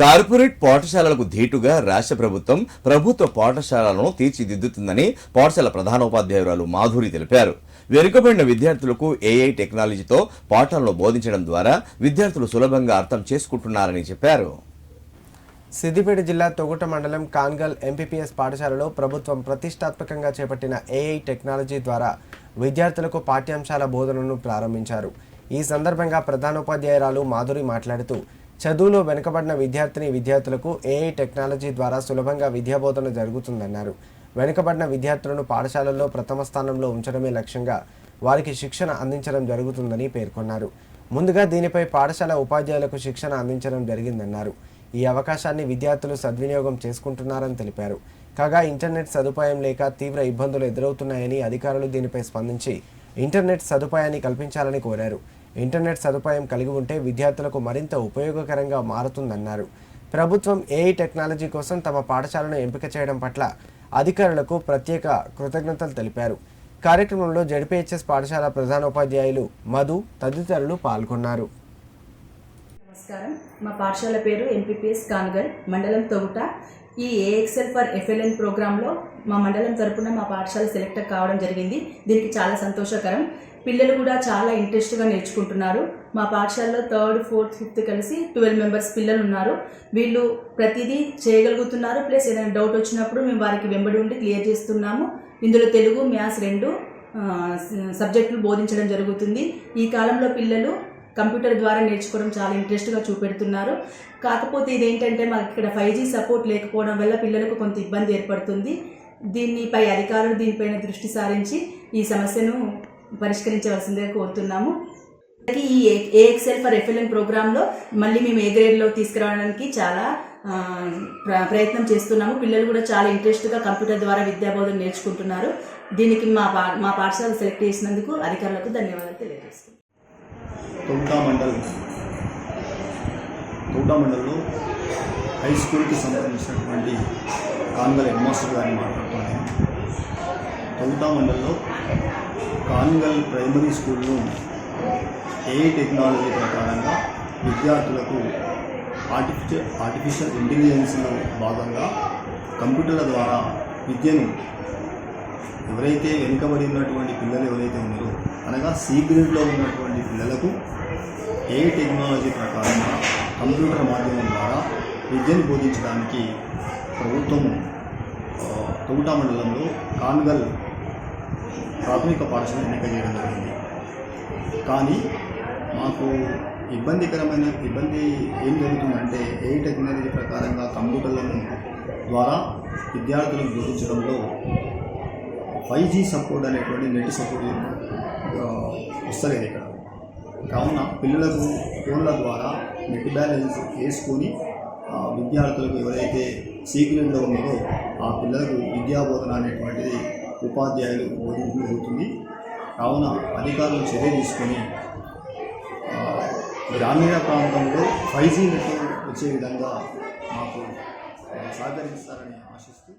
Corporate పాఠశాలలకు ధీటుగా రాష్ట్ర ప్రభుత్వం ప్రభుత్వ పాఠశాలలను తీర్చిదిద్దుతుందని పాఠశాల ప్రధానోపాధ్యాయురాలు మాధురి తెలిపారు. వెనుకబడిన విద్యార్థులకు ఏఐ టెక్నాలజీతో పాఠాలను బోధించడం ద్వారా విద్యార్థులు సులభంగా అర్థం చేసుకుంటున్నారని చెప్పారు. సిద్దిపేట జిల్లా తొగుట మండలం కాన్గల్ ఎంపీపీఎస్ పాఠశాలలో ప్రభుత్వం ప్రతిష్టాత్మకంగా చేపట్టిన ఏఐ టెక్నాలజీ ద్వారా విద్యార్థులకు పాఠ్యాంశాల బోధనను ప్రారంభించారు. ఈ సందర్భంగా ప్రధానోపాధ్యాయురాలు మాధురి మాట్లాడుతూ చదువులో వెనుకబడిన విద్యార్థిని విద్యార్థులకు ఏఐ టెక్నాలజీ ద్వారా సులభంగా విద్యాబోధన జరుగుతుందన్నారు. వెనుకబడిన విద్యార్థులను పాఠశాలల్లో ప్రథమ స్థానంలో ఉంచడమే లక్ష్యంగా వారికి శిక్షణ అందించడం జరుగుతుందని పేర్కొన్నారు. ముందుగా దీనిపై పాఠశాల ఉపాధ్యాయులకు శిక్షణ అందించడం జరిగిందన్నారు. ఈ అవకాశాన్ని విద్యార్థులు సద్వినియోగం చేసుకుంటున్నారని తెలిపారు. కాగా ఇంటర్నెట్ సదుపాయం లేక తీవ్ర ఇబ్బందులు ఎదురవుతున్నాయని అధికారులు దీనిపై స్పందించి ఇంటర్నెట్ సదుపాయాన్ని కల్పించాలని కోరారు. ఇంటర్నెట్ సదుపాయం కలిగి ఉంటే విద్యార్థులకు మరింత ఉపయోగకరంగా మారుతుందన్నారు. ప్రభుత్వం ఏఐ టెక్నాలజీ కోసం తమ పాఠశాలను ఎంపిక చేయడం పట్ల అధికారులకు ప్రత్యేక కృతజ్ఞతలు తెలిపారు. కార్యక్రమంలో జడ్పీహెచ్ఎస్ పాఠశాల ప్రధానోపాధ్యాయులు మధు తదితరులు పాల్గొన్నారు. నమస్కారం. మా పాఠశాల పేరు ఎంపీపీఎస్ కాన్గల్ మండలం తొగుట. ఈ ఏఎక్సెల్ ఫర్ ఎఫ్ఎల్ఎన్ ప్రోగ్రాంలో మా మండలం తరపున మా పాఠశాల సెలెక్ట్ కావడం జరిగింది. దీనికి చాలా సంతోషకరం. పిల్లలు కూడా చాలా ఇంట్రెస్ట్గా నేర్చుకుంటున్నారు. మా పాఠశాలలో థర్డ్ ఫోర్త్ ఫిఫ్త్ కలిసి ట్వెల్వ్ మెంబర్స్ పిల్లలు ఉన్నారు. వీళ్ళు ప్రతిదీ చేయగలుగుతున్నారు. ప్లస్ ఏదైనా డౌట్ వచ్చినప్పుడు మేము వారికి వెంబడి ఉండి క్లియర్ చేస్తున్నాము. ఇందులో తెలుగు మ్యాథ్స్ రెండు సబ్జెక్టులు బోధించడం జరుగుతుంది. ఈ కాలంలో పిల్లలు కంప్యూటర్ ద్వారా నేర్చుకోవడం చాలా ఇంట్రెస్ట్గా చూపెడుతున్నారు. కాకపోతే ఇదేంటంటే మాకు ఇక్కడ ఫైవ్ జీ సపోర్ట్ లేకపోవడం వల్ల పిల్లలకు కొంత ఇబ్బంది ఏర్పడుతుంది. దీనిపై అధికారులు దీనిపైన దృష్టి సారించి ఈ సమస్యను పరిష్కరించవలసిందిగా కోరుతున్నాము. ఈ ఏఎక్సెల్ ఫర్ ఎఫ్ఎల్ఎం ప్రోగ్రాంలో మళ్ళీ మేము ఏ గ్రేడ్లో తీసుకురావడానికి చాలా ప్ర- ప్రయత్నం చేస్తున్నాము. పిల్లలు కూడా చాలా ఇంట్రెస్ట్గా కంప్యూటర్ ద్వారా విద్యాబోధన నేర్చుకుంటున్నారు. దీనికి మా పా మా పాఠశాల సెలెక్ట్ చేసినందుకు అధికారులకు ధన్యవాదాలు తెలియజేస్తున్నాను మండల్ మండల్లో హై స్కూల్కి సంబంధించినటువంటి కాన్గల్ హెడ్ మాస్టర్ గారిని మాట్లాడుతున్నాను. తొంటా మండల్లో కాన్గల్ ప్రైమరీ స్కూల్లో ఏ టెక్నాలజీ ప్రకారంగా విద్యార్థులకు ఆర్టిఫిషియల్ ఆర్టిఫిషియల్ ఇంటెలిజెన్స్లో భాగంగా కంప్యూటర్ల ద్వారా విద్యను ఎవరైతే వెనుకబడి ఉన్నటువంటి పిల్లలు ఎవరైతే ఉన్నారో అనగా సి గ్రేడ్లో ఉన్నటువంటి పిల్లలకు ఏ టెక్నాలజీ ప్రకారంగా కంప్యూటర్ మాధ్యమం ద్వారా విద్యను బోధించడానికి ప్రభుత్వము తోట మండలంలో కాన్గల్ ప్రాథమిక పాఠశాల ఎన్నిక చేయడం జరిగింది. కానీ మాకు ఇబ్బందికరమైన ఇబ్బంది ఏం జరుగుతుందంటే ఏ టెక్నాలజీ ప్రకారంగా కంప్యూటర్లను ద్వారా విద్యార్థులకు బోధించడంలో ఫైవ్ జీ సపోర్ట్ అనేటువంటి నెట్ సపోర్ట్ వస్తలేదు ఇక్కడ. కావున పిల్లలకు ఫోన్ల ద్వారా నెట్ బ్యాలెన్స్ వేసుకొని విద్యార్థులకు ఎవరైతే సీక్రెట్లో ఉన్నారో ఆ పిల్లలకు విద్యాబోధన అనేటువంటిది ఉపాధ్యాయులు బోధించడం జరుగుతుంది కావున అధికారులు చర్య తీసుకొని గ్రామీణ ప్రాంతంలో ఫైవ్ జీ వచ్చే విధంగా మాకు సహకరిస్తారని ఆశిస్తూ